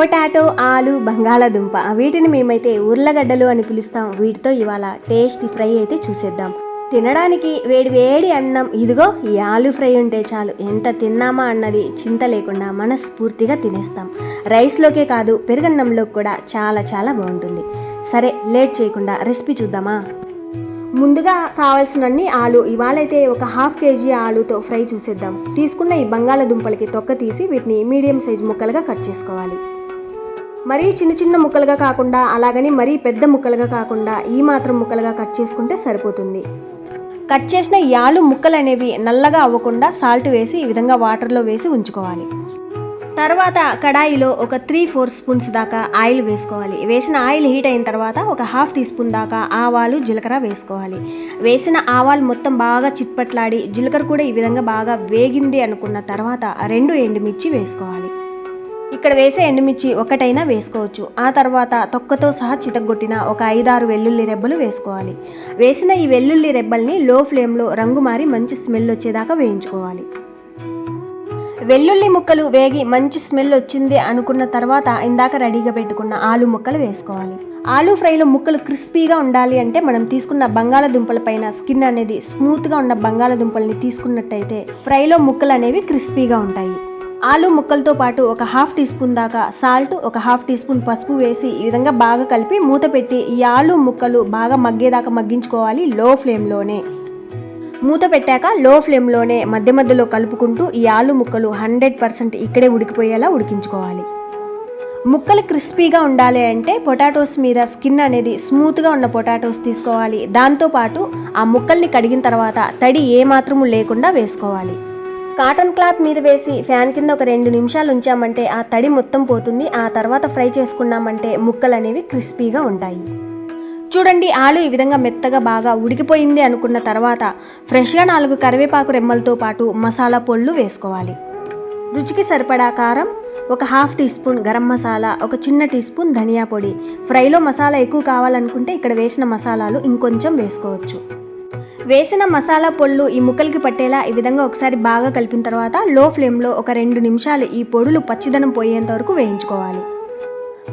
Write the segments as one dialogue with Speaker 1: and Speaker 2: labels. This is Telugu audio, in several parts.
Speaker 1: పొటాటో ఆలు బంగాళాదుంప వీటిని మేమైతే ఉర్లగడ్డలు అని పిలుస్తాం. వీటితో ఇవాళ టేస్టీ ఫ్రై అయితే చూసేద్దాం. తినడానికి వేడి వేడి అన్నం. ఇదిగో ఈ ఆలు ఫ్రై ఉంటే చాలు. ఎంత తిన్నామా అన్నది చింత లేకుండా మనస్ఫూర్తిగా తినేస్తాం. రైస్లోకే కాదు పెరుగన్నంలో కూడా చాలా చాలా బాగుంటుంది. సరే లేట్ చేయకుండా రెసిపీ చూద్దామా? ముందుగా కావాల్సినన్ని ఆలు ఇవాళైతే ఒక హాఫ్ కేజీ ఆలుతో ఫ్రై చూసేద్దాం. తీసుకున్న ఈ బంగాళదుంపలకి తొక్క తీసి వీటిని మీడియం సైజ్ ముక్కలుగా కట్ చేసుకోవాలి. మరీ చిన్న చిన్న ముక్కలుగా కాకుండా అలాగని మరీ పెద్ద ముక్కలుగా కాకుండా ఈ మాత్రం ముక్కలుగా కట్ చేసుకుంటే సరిపోతుంది. కట్ చేసిన యాలు ముక్కలు అనేవి నల్లగా అవ్వకుండా సాల్ట్ వేసి ఈ విధంగా వాటర్లో వేసి ఉంచుకోవాలి. తర్వాత కడాయిలో ఒక త్రీ ఫోర్ స్పూన్స్ దాకా ఆయిల్ వేసుకోవాలి. వేసిన ఆయిల్ హీట్ అయిన తర్వాత ఒక హాఫ్ టీ స్పూన్ దాకా ఆవాలు జీలకర్ర వేసుకోవాలి. వేసిన ఆవాలు మొత్తం బాగా చిట్పట్లాడి జీలకర్ర కూడా ఈ విధంగా బాగా వేగింది అనుకున్న తర్వాత రెండు ఎండుమిర్చి వేసుకోవాలి. ఇక్కడ వేసే ఎండుమిర్చి ఒకటైనా వేసుకోవచ్చు. ఆ తర్వాత తొక్కతో సహా చితగొట్టిన ఒక ఐదారు వెల్లుల్లి రెబ్బలు వేసుకోవాలి. వేసిన ఈ వెల్లుల్లి రెబ్బల్ని లో ఫ్లేమ్లో రంగు మారి మంచి స్మెల్ వచ్చేదాకా వేయించుకోవాలి. వెల్లుల్లి ముక్కలు వేగి మంచి స్మెల్ వచ్చింది అనుకున్న తర్వాత ఇందాక రెడీగా పెట్టుకున్న ఆలు ముక్కలు వేసుకోవాలి. ఆలు ఫ్రైలో ముక్కలు క్రిస్పీగా ఉండాలి అంటే మనం తీసుకున్న బంగాళదుంపల పైన స్కిన్ అనేది స్మూత్గా ఉన్న బంగాళదుంపల్ని తీసుకున్నట్టయితే ఫ్రైలో ముక్కలు అనేవి క్రిస్పీగా ఉంటాయి. ఆలు ముక్కలతో పాటు ఒక హాఫ్ టీ స్పూన్ దాకా సాల్ట్ ఒక హాఫ్ టీ స్పూన్ పసుపు వేసి ఈ విధంగా బాగా కలిపి మూత పెట్టి ఈ ఆలు ముక్కలు బాగా మగ్గేదాకా మగ్గించుకోవాలి లో ఫ్లేమ్లోనే. మూత పెట్టాక లో ఫ్లేమ్లోనే మధ్య మధ్యలో కలుపుకుంటూ ఈ ఆలు ముక్కలు హండ్రెడ్ పర్సెంట్ ఇక్కడే ఉడికిపోయేలా ఉడికించుకోవాలి. ముక్కలు క్రిస్పీగా ఉండాలి అంటే పొటాటోస్ మీద స్కిన్ అనేది స్మూత్గా ఉన్న పొటాటోస్ తీసుకోవాలి. దాంతోపాటు ఆ ముక్కల్ని కడిగిన తర్వాత తడి ఏ మాత్రము లేకుండా వేసుకోవాలి. కాటన్ క్లాత్ మీద వేసి ఫ్యాన్ కింద ఒక రెండు నిమిషాలు ఉంచామంటే ఆ తడి మొత్తం పోతుంది. ఆ తర్వాత ఫ్రై చేసుకున్నామంటే ముక్కలు అనేవి క్రిస్పీగా ఉంటాయి. చూడండి ఆలు ఈ విధంగా మెత్తగా బాగా ఉడికిపోయింది అనుకున్న తర్వాత ఫ్రెష్గా నాలుగు కరివేపాకు రెమ్మలతో పాటు మసాలా పొళ్ళు వేసుకోవాలి. రుచికి సరిపడా కారం ఒక half teaspoon garam masala ఒక చిన్న టీ స్పూన్ ధనియా పొడి. ఫ్రైలో మసాలా ఎక్కువ కావాలనుకుంటే ఇక్కడ వేసిన మసాలాలు ఇంకొంచెం వేసుకోవచ్చు. వేసిన మసాలా పొళ్ళు ఈ ముక్కలకి పట్టేలా ఈ విధంగా ఒకసారి బాగా కలిపిన తర్వాత లో ఫ్లేమ్లో ఒక రెండు నిమిషాలు ఈ పొడులు పచ్చిదనం పోయేంత వరకు వేయించుకోవాలి.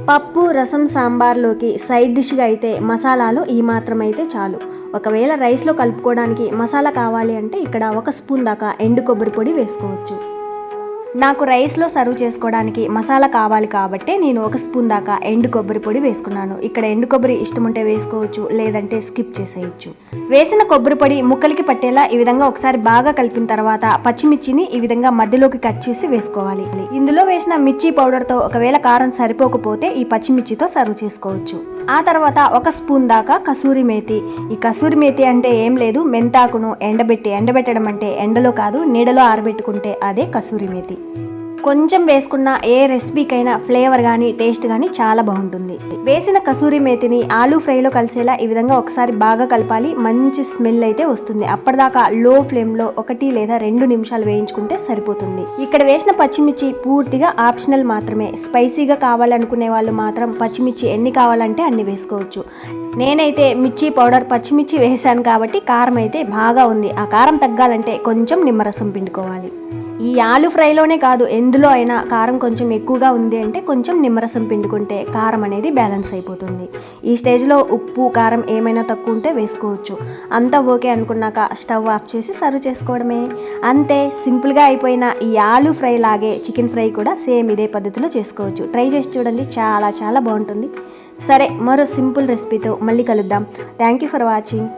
Speaker 1: పప్పు రసం సాంబార్లోకి సైడ్ డిష్గా అయితే మసాలాలు ఈ మాత్రం అయితే చాలు. ఒకవేళ రైస్లో కలుపుకోవడానికి మసాలా కావాలి అంటే ఇక్కడ ఒక స్పూన్ దాకా ఎండు కొబ్బరి పొడి వేసుకోవచ్చు. నాకు రైస్లో సర్వ్ చేసుకోవడానికి మసాలా కావాలి కాబట్టి నేను ఒక స్పూన్ దాకా ఎండు కొబ్బరి పొడి వేసుకున్నాను. ఇక్కడ ఎండు కొబ్బరి ఇష్టం ఉంటే వేసుకోవచ్చు లేదంటే స్కిప్ చేసేయచ్చు. వేసిన కొబ్బరి పొడి ముక్కలకి పట్టేలా ఈ విధంగా ఒకసారి బాగా కలిపిన తర్వాత పచ్చిమిర్చిని ఈ విధంగా మధ్యలోకి కట్ చేసి వేసుకోవాలి. ఇందులో వేసిన మిర్చి పౌడర్తో ఒకవేళ కారం సరిపోకపోతే ఈ పచ్చిమిర్చితో సర్వ్ చేసుకోవచ్చు. ఆ తర్వాత ఒక స్పూన్ దాకా కసూరి మేతి. ఈ కసూరి మేతి అంటే ఏం లేదు మెంతాకును ఎండబెట్టి ఎండబెట్టడం అంటే ఎండలో కాదు నీడలో ఆరబెట్టుకుంటే అదే కసూరి మేతి. కొంచెం వేసుకున్న ఏ రెసిపీకైనా ఫ్లేవర్ కానీ టేస్ట్ కానీ చాలా బాగుంటుంది. వేసిన కసూరి మేతిని ఆలూ ఫ్రైలో కలిసేలా ఈ విధంగా ఒకసారి బాగా కలపాలి. మంచి స్మెల్ అయితే వస్తుంది. అప్పటిదాకా లో ఫ్లేమ్లో ఒకటి లేదా రెండు నిమిషాలు వేయించుకుంటే సరిపోతుంది. ఇక్కడ వేసిన పచ్చిమిర్చి పూర్తిగా ఆప్షనల్ మాత్రమే. స్పైసీగా కావాలనుకునే వాళ్ళు మాత్రం పచ్చిమిర్చి ఎన్ని కావాలంటే అన్ని వేసుకోవచ్చు. నేనైతే మిర్చి పౌడర్ పచ్చిమిర్చి వేసాను కాబట్టి కారం అయితే బాగా ఉంది. ఆ కారం తగ్గాలంటే కొంచెం నిమ్మరసం పిండుకోవాలి. ఈ ఆలు ఫ్రైలోనే కాదు ఎందులో అయినా కారం కొంచెం ఎక్కువగా ఉంది అంటే కొంచెం నిమ్మరసం పిండుకుంటే కారం అనేది బ్యాలెన్స్ అయిపోతుంది. ఈ స్టేజ్లో ఉప్పు కారం ఏమైనా తక్కువ ఉంటే వేసుకోవచ్చు. అంతా ఓకే అనుకున్నాక స్టవ్ ఆఫ్ చేసి సర్వ్ చేసుకోవడమే. అంతే సింపుల్గా అయిపోయిన ఈ ఆలు ఫ్రై లాగే చికెన్ ఫ్రై కూడా సేమ్ ఇదే పద్ధతిలో చేసుకోవచ్చు. ట్రై చేసి చూడండి చాలా చాలా బాగుంటుంది. సరే మరో సింపుల్ రెసిపీతో మళ్ళీ కలుద్దాం. Thank you for watching.